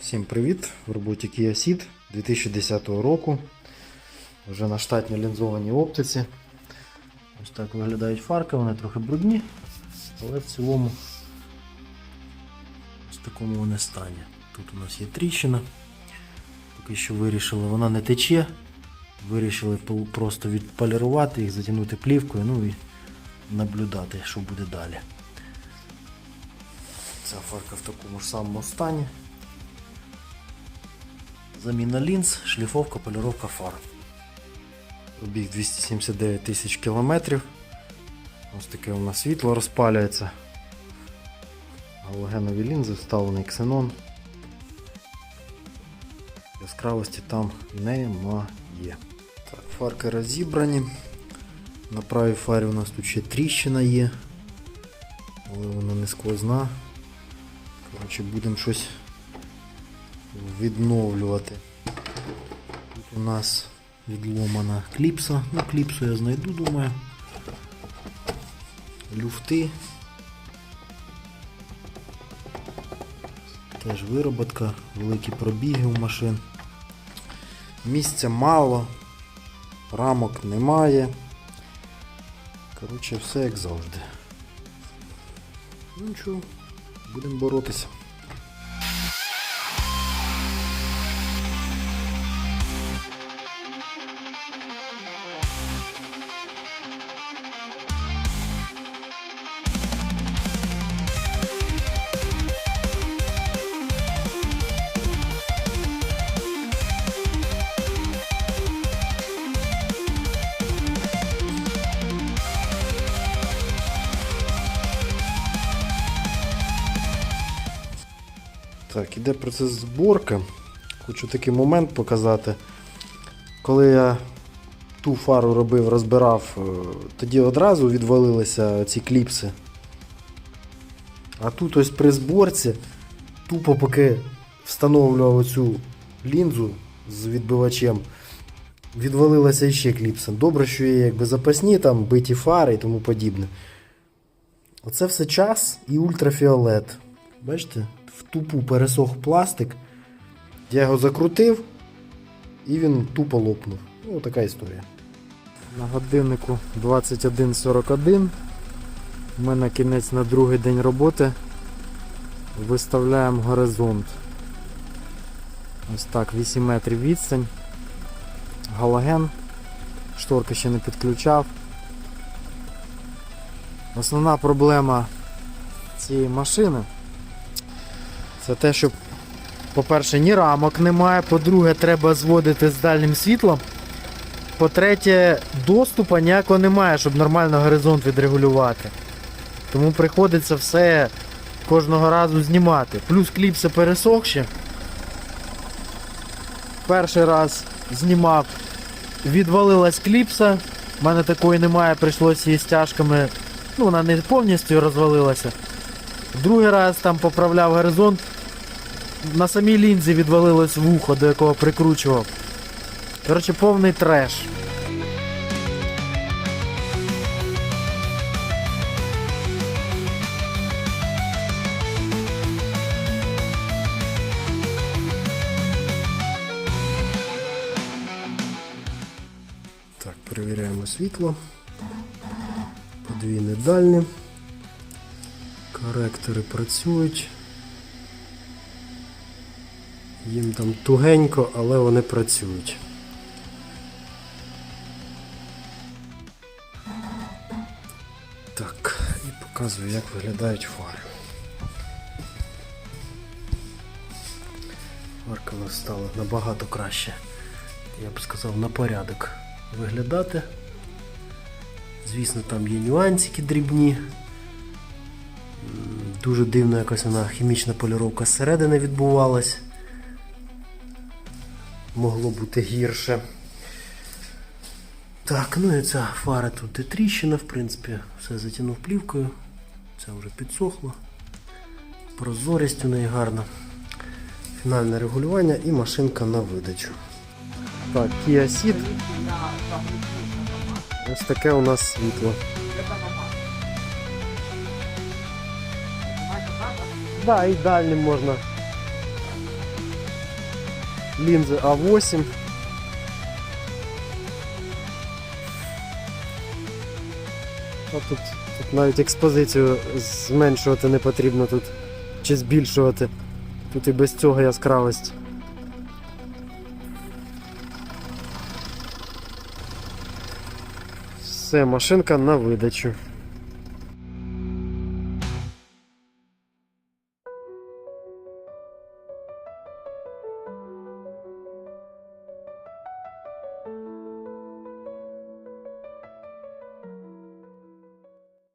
Всім привіт! В роботі Kia Ceed 2010 року. Вже на штатній лінзованій оптиці. Ось так виглядають фарки, вони трохи брудні, але в цілому ось такому вони стані. Тут у нас є тріщина. Поки що вирішили, вона не тече. Вирішили просто відполірувати їх, затягнути плівкою, ну і наблюдати, що буде далі. Ця фарка в такому ж самому стані. Заміна лінз, шліфовка, поліровка фар. Пробіг 279 тисяч кілометрів. Ось таке у нас світло розпалюється. Галогенові лінзи, вставлений ксенон. Яскравості там немає. Так, фарки розібрані. На правій фарі у нас тут ще тріщина є, але вона не сквозна. Коротше, будемо щось відновлювати. Тут у нас відломана кліпса. Ну, кліпсу я знайду, думаю. Люфти. Теж вироботка, великі пробіги у машин. Місця мало, рамок немає. Коротше, все як завжди. Ну нічого, будемо боротися. Так, іде процес зборки. Хочу такий момент показати. Коли я ту фару робив, розбирав, е, тоді одразу відвалилися ці кліпси. А тут ось при зборці, тупо поки встановлював оцю лінзу з відбивачем, відвалилася ще кліпса. Добре, що є якби запасні, там биті фари і тому подібне. Оце все час і ультрафіолет. Бачите, в тупу пересох пластик. Я його закрутив і він тупо лопнув. Ну, така історія. На годиннику 21.41. У мене кінець на другий день роботи. Виставляємо горизонт. Ось так, 8 метрів відстань. Галоген. Шторки ще не підключав. Основна проблема цієї машини це те, що, по-перше, ні рамок немає, по-друге, треба зводити з дальнім світлом. По-третє, доступу ніякого немає, щоб нормально горизонт відрегулювати. Тому приходиться все кожного разу знімати. Плюс кліпси пересохші. Перший раз знімав, відвалилась кліпса. У мене такої немає, прийшлося її стяжками. Ну, вона не повністю розвалилася. Другий раз там поправляв горизонт. На самій лінзі відвалилось вухо, до якого прикручував. Коротше, повний треш. Так, перевіряємо світло. Подвійне дальнє. Коректори працюють. Їм там тугенько, але вони працюють. Так, і показую, як виглядають фари. Фарка у нас стала набагато краще, я б сказав, на порядок виглядати. Звісно, там є нюансики дрібні. Дуже дивно якась вона хімічна поліровка зсередини відбувалась. Могло бути гірше. Так, ну і ця фара тут де тріщина, в принципі, все затягнув плівкою. Це вже підсохло. Прозорість у неї гарна. Фінальне регулювання і машинка на видачу. Так, Kia Ceed. Ось таке у нас світло. Да, і дальнім можна лінзи А8. А тут, тут навіть експозицію зменшувати не потрібно тут чи збільшувати. Тут і без цього яскравість. Все, машинка на видачу.